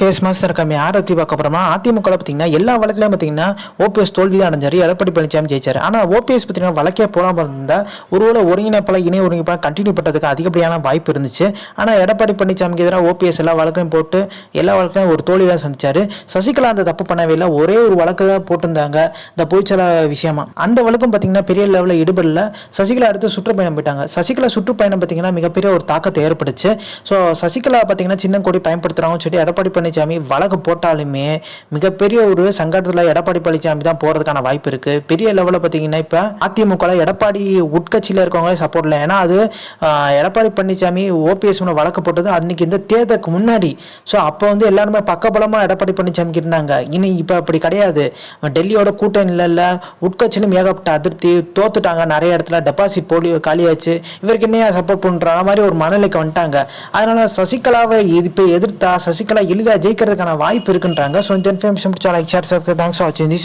Face master இருக்காம. யாரை பார்க்க அப்புறமா அதிமுக பார்த்தீங்கன்னா எல்லா வழக்குலையும் பார்த்தீங்கன்னா ஓபிஎஸ் தோல்வி தான் அடைஞ்சாரு. எடப்பாடி பழனிசாமி ஜெயிச்சார். ஆனால் ஓபிஎஸ் பார்த்தீங்கன்னா வழக்கே போகாமல் இருந்தால் ஒருவேளை ஒருங்கிணைப்பால் இணை ஒருங்கிணைப்பால் கண்டினியூ பண்ணுறதுக்கு அதிகப்படியான வாய்ப்பு இருந்துச்சு. ஆனால் எடப்பாடி பழனிசாமிக்கு எதிராக ஓபிஎஸ் எல்லா வழக்கையும் போட்டு எல்லா வழக்கையும் ஒரு தோல்வி தான் சந்திச்சார். சசிகலா அந்த தப்பு பண்ணவே இல்லை. ஒரே ஒரு வழக்கு தான் போட்டிருந்தாங்க. இந்த பொய்ச்சல விஷயமா. அந்த வழக்கும் பார்த்தீங்கன்னா பெரிய லெவலில் ஈடுபடல. சசிகலா அடுத்து சுற்றுப்பயணம் போயிட்டாங்க. சசிகலா சுற்றுப்பயணம் பார்த்தீங்கன்னா மிகப்பெரிய ஒரு தாக்கத்தை ஏற்படுச்சு. ஸோ சசிகலா பார்த்தீங்கன்னா சின்ன கொடி பயன்படுத்துகிறாங்கன்னு சொல்லி எடப்பாடி பழனிசாமி வழக்கு போட்டாலுமே மிகப்பெரிய ஒரு சங்கடத்தில் எடப்பாடி பழனிசாமி தான் போகிறதுக்கான வாய்ப்பு இருக்குது பெரிய லெவலில் பார்த்தீங்கன்னா இப்போ அதிமுகவில் எடப்பாடி உட்கட்சியில் இருக்கவங்களே சப்போர்ட் இல்லை. ஏன்னா அது எடப்பாடி பழனிசாமி ஓபிஎஸ் வழக்கு போட்டது அன்னைக்கு இந்த தேர்தலுக்கு முன்னாடி. ஸோ அப்போ வந்து எல்லாருமே பக்கபலமாக எடப்பாடி பழனிசாமிக்கு இருந்தாங்க. இனி இப்போ அப்படி கிடையாது. டெல்லியோட கூட்டணியில் இல்லை உட்கட்சியிலும் ஏகப்பட்ட அதிருப்தி தோத்துட்டாங்க. நிறைய இடத்துல டெபாசிட் போலி காலியாச்சு. இவருக்கு என்ன சப்போர்ட் பண்ணுற மாதிரி ஒரு மனநிலைக்கு வந்துட்டாங்க. அதனால சசிகலாவை இப்போ எதிர்த்தா சசிகலா எளிதாக ஜெயிக்கிறதுக்கான வாய்ப்பு இருக்குன்றாங்க. ஸோ இந்த இன்ஃபர்மேஷன் பிடிச்சா like share subscribe thanks for வாட்சிங் திஸ்